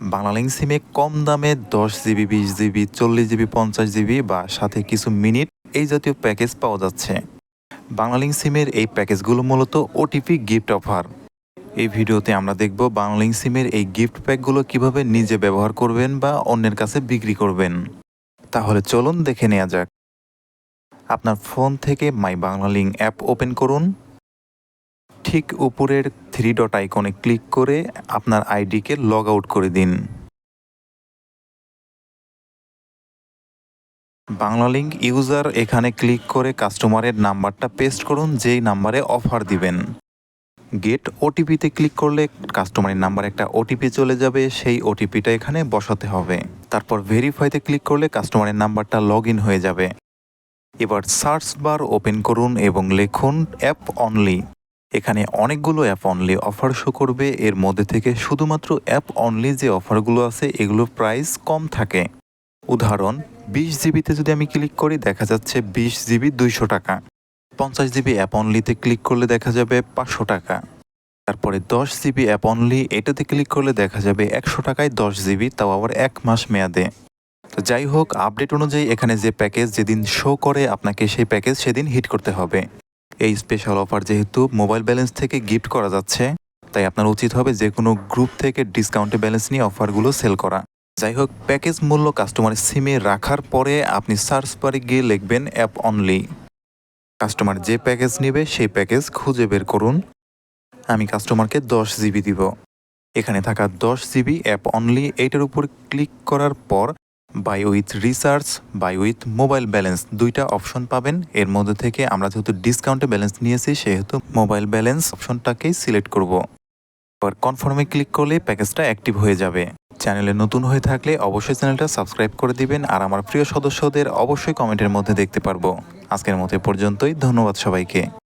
বাংলালিংক সিমে কম দামে দশ জিবি, বিশ জিবি, চল্লিশ জিবি, পঞ্চাশ জিবি বা সাথে কিছু মিনিট এই জাতীয় প্যাকেজ পাওয়া যাচ্ছে। বাংলালিংক সিমের এই প্যাকেজগুলো মূলত ওটিপি গিফট অফার। এই ভিডিওতে আমরা দেখব বাংলালিংক সিমের এই গিফট প্যাকগুলো কীভাবে নিজে ব্যবহার করবেন বা অন্যের কাছে বিক্রি করবেন। তাহলে চলুন দেখে নেওয়া যাক। আপনার ফোন থেকে মাই বাংলালিংক অ্যাপ ওপেন করুন। ঠিক উপরের থ্রি ডট আইকনে ক্লিক করে আপনার আইডিকে লগ আউট করে দিন। বাংলালিংক ইউজার এখানে ক্লিক করে কাস্টমারের নাম্বারটা পেস্ট করুন, যেই নাম্বারে অফার দিবেন। গেট ওটিপিতে ক্লিক করলে কাস্টমারের নাম্বার একটা ওটিপি চলে যাবে, সেই ওটিপিটা এখানে বসাতে হবে। তারপর ভেরিফাইতে ক্লিক করলে কাস্টমারের নাম্বারটা লগ হয়ে যাবে। এবার সার্চ বার ওপেন করুন এবং লিখুন অ্যাপ অনলি এখানে অনেকগুলো অ্যাপ অনলি অফার শো করবে। এর মধ্যে থেকে শুধুমাত্র অ্যাপ অনলি যে অফারগুলো আছে, এগুলোর প্রাইস কম থাকে। উদাহরণ, বিশ জিবিতে যদি আমি ক্লিক করি, দেখা যাচ্ছে বিশ জিবি দুইশো টাকা। পঞ্চাশ জিবি অ্যাপ অনলিতে ক্লিক করলে দেখা যাবে পাঁচশো টাকা। তারপরে দশ জিবি অ্যাপ অনলি এটাতে ক্লিক করলে দেখা যাবে একশো টাকায় দশ জিবি, তাও আবার এক মাস মেয়াদে। তো যাই হোক আপডেট অনুযায়ী এখানে যে প্যাকেজ যেদিন শো করে, আপনাকে সেই প্যাকেজ সেদিন হিট করতে হবে। এই স্পেশাল অফার যেহেতু মোবাইল ব্যালেন্স থেকে গিফট করা যাচ্ছে, তাই আপনার উচিত হবে যে কোনো গ্রুপ থেকে ডিসকাউন্টে ব্যালেন্স নিয়ে অফারগুলো সেল করা। যাই হোক প্যাকেজ মূল্য কাস্টমারের সিমে রাখার পরে আপনি সার্চ বারে গিয়ে লিখবেন অ্যাপ অনলি কাস্টমার যে প্যাকেজ নেবে, সেই প্যাকেজ খুঁজে বের করুন। আমি কাস্টমারকে দশ জিবি দিব। এখানে থাকা দশ জিবি অ্যাপ অনলি এইটার উপর ক্লিক করার পর buy with recharge buy with mobile balance দুইটা অপশন পাবেন। এর মধ্যে থেকে আমরা যেহেতু ডিসকাউন্টে ব্যালেন্স নিয়েছি, সেহেতু মোবাইল ব্যালেন্স অপশনটাকেই সিলেক্ট করব। এবার কনফার্মে ক্লিক করলে প্যাকেজটা অ্যাক্টিভ হয়ে যাবে। চ্যানেলে নতুন হয়ে থাকলে অবশ্যই চ্যানেলটা সাবস্ক্রাইব করে দিবেন আর আমার প্রিয় সদস্যদের অবশ্যই কমেন্টের মধ্যে দেখতে পারব। আজকের মতো পর্যন্তই, ধন্যবাদ সবাইকে।